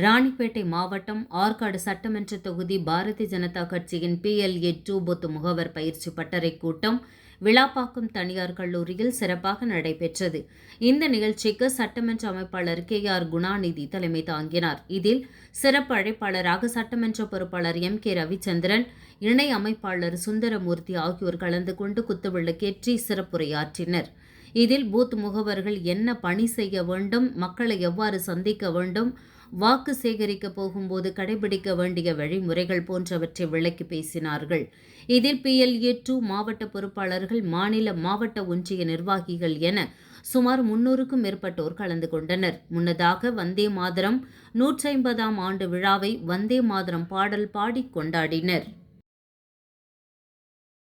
ராணிப்பேட்டை மாவட்டம் ஆற்காடு சட்டமன்ற தொகுதி பாரதிய ஜனதா கட்சியின் பிஎல்ஏ டூ பூத் முகவர் பயிற்சி பட்டறை கூட்டம் விழாப்பாக்கம் தனியார் கல்லூரியில் சிறப்பாக நடைபெற்றது. இந்த நிகழ்ச்சிக்கு சட்டமன்ற அமைப்பாளர் கே ஆர் குணாநிதி தலைமை தாங்கினார். இதில் சிறப்பு அழைப்பாளராக சட்டமன்ற பொறுப்பாளர் எம் கே ரவிச்சந்திரன் இணை அமைப்பாளர் சுந்தரமூர்த்தி ஆகியோர் கலந்து கொண்டு குத்துவிளக்கேற்றி சிறப்புரையாற்றினர். இதில் பூத் முகவர்கள் என்ன பணி செய்ய வேண்டும் மக்களை எவ்வாறு சந்திக்க வேண்டும் வாக்கு சேகரிக்க போகும்போது கடைபிடிக்க வேண்டிய வழிமுறைகள் போன்றவற்றை விளக்கி பேசினார்கள். இதில் பிஎல்ஏ டூ மாவட்ட பொறுப்பாளர்கள் மாநில மாவட்ட ஒன்றிய நிர்வாகிகள் என சுமார் முன்னூறுக்கும் மேற்பட்டோர் கலந்து கொண்டனர். முன்னதாக வந்தே மாதரம் நூற்றி ஐம்பதாம் ஆண்டு விழாவை வந்தே மாதரம் பாடல் பாடி கொண்டாடினர்.